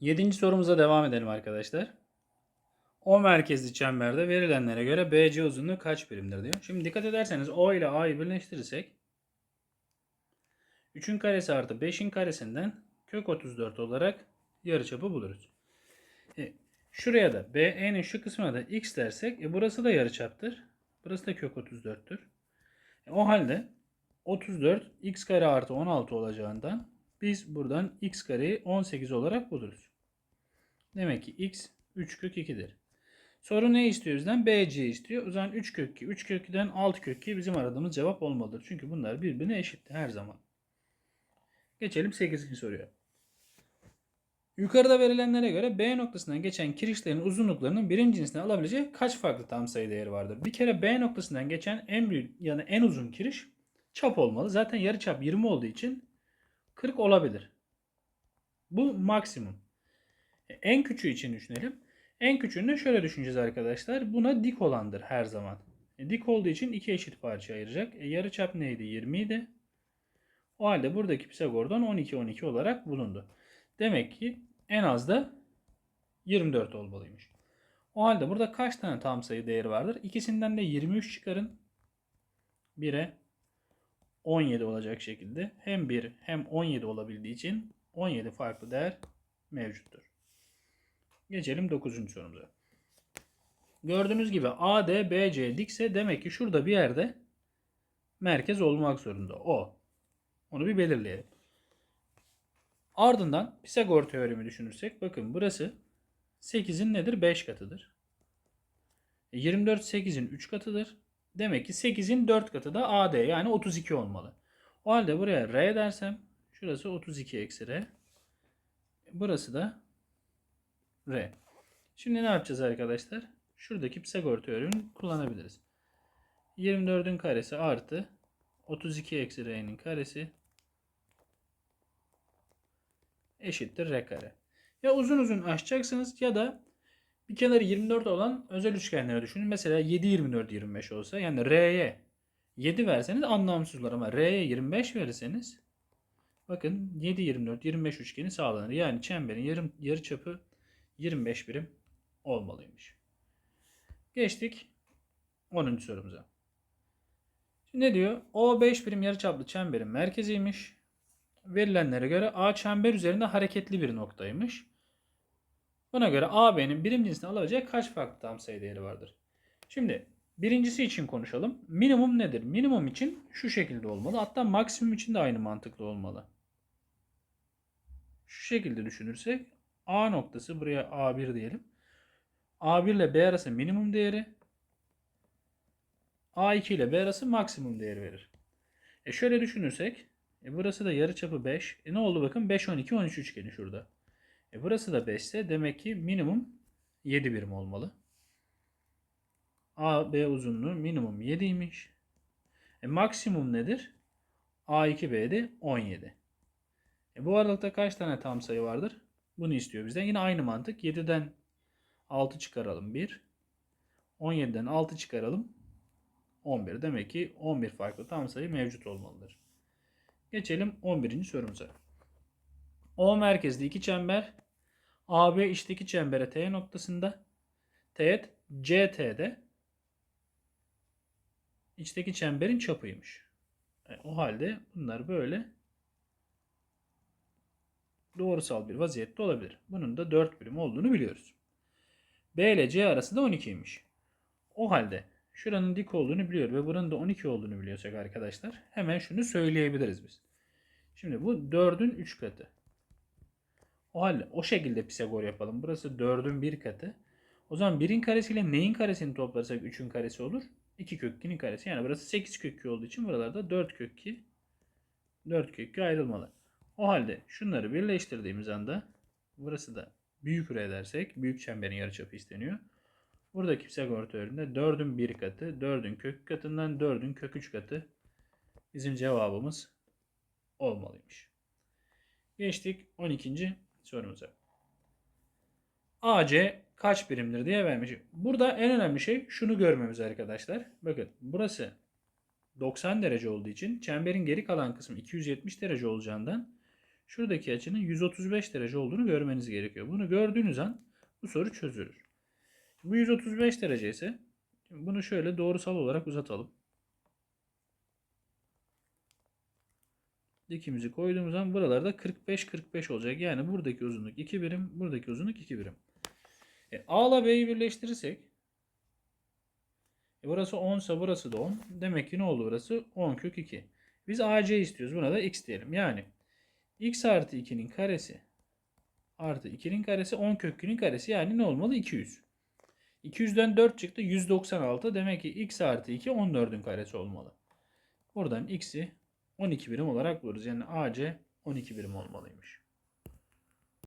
Yedinci sorumuza devam edelim arkadaşlar. O merkezli çemberde verilenlere göre BC uzunluğu kaç birimdir diyor. Şimdi dikkat ederseniz O ile A'yı birleştirirsek 3'ün karesi artı 5'in karesinden kök 34 olarak yarıçapı buluruz. E, şuraya da BE'nin şu kısmına da x dersek e, burası da yarıçaptır. Burası da kök 34'tür. E, o halde 34 x kare artı 16 olacağından biz buradan x kareyi 18 olarak buluruz. Demek ki x 3 kök 2'dir. Soru ne istiyor bizden? BC istiyor. O zaman 3 kök 2. 3 kök 2'den 6 kök 2 bizim aradığımız cevap olmalıdır. Çünkü bunlar birbirine eşit her zaman. Geçelim 8. soruya. Yukarıda verilenlere göre B noktasından geçen kirişlerin uzunluklarının birim cinsine alabileceği kaç farklı tam sayı değeri vardır? Bir kere B noktasından geçen en büyük yani en uzun kiriş çap olmalı. Zaten yarı çap 20 olduğu için 40 olabilir. Bu maksimum. En küçüğü için düşünelim. En küçüğünü de şöyle düşüneceğiz arkadaşlar. Buna dik olandır her zaman. E, dik olduğu için iki eşit parça ayıracak. E, yarı çap neydi? 20 idi. O halde buradaki Pisagor'dan 12 12 olarak bulundu. Demek ki en az da 24 olmalıymış. O halde burada kaç tane tam sayı değeri vardır? İkisinden de 23 çıkarın. 1'e 17 olacak şekilde hem 1 hem 17 olabildiği için 17 farklı değer mevcuttur. Geçelim 9. sorumuza. Gördüğünüz gibi AD BC dikse demek ki şurada bir yerde merkez olmak zorunda. O. Onu bir belirleyelim. Ardından Pisagor teoremi düşünürsek bakın burası 8'in nedir? 5 katıdır. E, 24 8'in 3 katıdır. Demek ki 8'in 4 katı da AD yani 32 olmalı. O halde buraya R dersem şurası 32 eksi R. Burası da R. Şimdi ne yapacağız arkadaşlar? Şuradaki Pisagor teoremini kullanabiliriz. 24'ün karesi artı 32 eksi R'nin karesi eşittir R kare. Ya uzun uzun açacaksınız ya da bir kenarı 24 olan özel üçgenleri düşünün. Mesela 7 24 25 olsa yani R'ye 7 verseniz anlamsız olur ama R'ye 25 verirseniz bakın 7 24 25 üçgeni sağlanır. Yani çemberin yarım yarı çapı 25 birim olmalıymış. Geçtik 10. sorumuza. Şimdi ne diyor? O 5 birim yarıçaplı çemberin merkeziymiş. Verilenlere göre A çember üzerinde hareketli bir noktaymış. Buna göre AB'nin birim cinsine alabileceği kaç farklı tam sayı değeri vardır? Şimdi birincisi için konuşalım. Minimum nedir? Minimum için şu şekilde olmalı. Hatta maksimum için de aynı mantıklı olmalı. Şu şekilde düşünürsek A noktası buraya A1 diyelim. A1 ile B arası minimum değeri. A2 ile B arası maksimum değeri verir. E şöyle düşünürsek e burası da yarıçapı 5. E ne oldu bakın 5 12 13 üçgeni şurada. E burası da 5 ise demek ki minimum 7 birim olmalı. AB uzunluğu minimum 7'ymiş. E maksimum nedir? A2B'de 17. E bu aralıkta kaç tane tam sayı vardır? Bunu istiyor bizden. Yine aynı mantık. 7'den 6 çıkaralım 1. 17'den 6 çıkaralım 11. Demek ki 11 farklı tam sayı mevcut olmalıdır. Geçelim 11. sorumuza. O merkezli iki çember AB içteki çembere T noktasında teğet CT'de içteki çemberin çapıymış. E, o halde bunlar böyle doğrusal bir vaziyette olabilir. Bunun da 4 birim olduğunu biliyoruz. B ile C arası da 12'ymiş. O halde şuranın dik olduğunu biliyor ve buranın da 12 olduğunu biliyorsak arkadaşlar hemen şunu söyleyebiliriz biz. Şimdi bu 4'ün 3 katı. O halde o şekilde Pisagor yapalım. Burası 4'ün 1 katı. O zaman 1'in karesiyle neyin karesini toplarsak 3'ün karesi olur? 2 kök 2'nin karesi. Yani burası 8 kök 2 olduğu için buralarda 4 kök 2 4 kök 2 ayrılmalı. O halde şunları birleştirdiğimiz anda burası da büyük R dersek büyük çemberin yarıçapı isteniyor. Buradaki Pisagor teoreminde 4'ün 1 katı, 4'ün kök katından 4'ün kök 3 katı bizim cevabımız olmalıymış. Geçtik 12. sorumuza. AC kaç birimdir diye vermiş. Burada en önemli şey şunu görmemiz arkadaşlar. Bakın burası 90 derece olduğu için çemberin geri kalan kısmı 270 derece olacağından şuradaki açının 135 derece olduğunu görmeniz gerekiyor. Bunu gördüğünüz an bu soru çözülür. Bu 135 derece ise bunu şöyle doğrusal olarak uzatalım. Dikimizi koyduğumuz zaman buralarda 45-45 olacak. Yani buradaki uzunluk 2 birim, buradaki uzunluk 2 birim. E, A ile B'yi birleştirirsek e, burası 10 ise burası da 10. Demek ki ne oldu burası? 10 kök 2. Biz AC istiyoruz. Buna da x diyelim. Yani x artı 2'nin karesi artı 2'nin karesi 10 kök 2'nin karesi. Yani ne olmalı? 200. 200'den 4 çıktı. 196. Demek ki x artı 2 14'ün karesi olmalı. Buradan x'i 12 birim olarak buluruz. Yani AC 12 birim olmalıymış.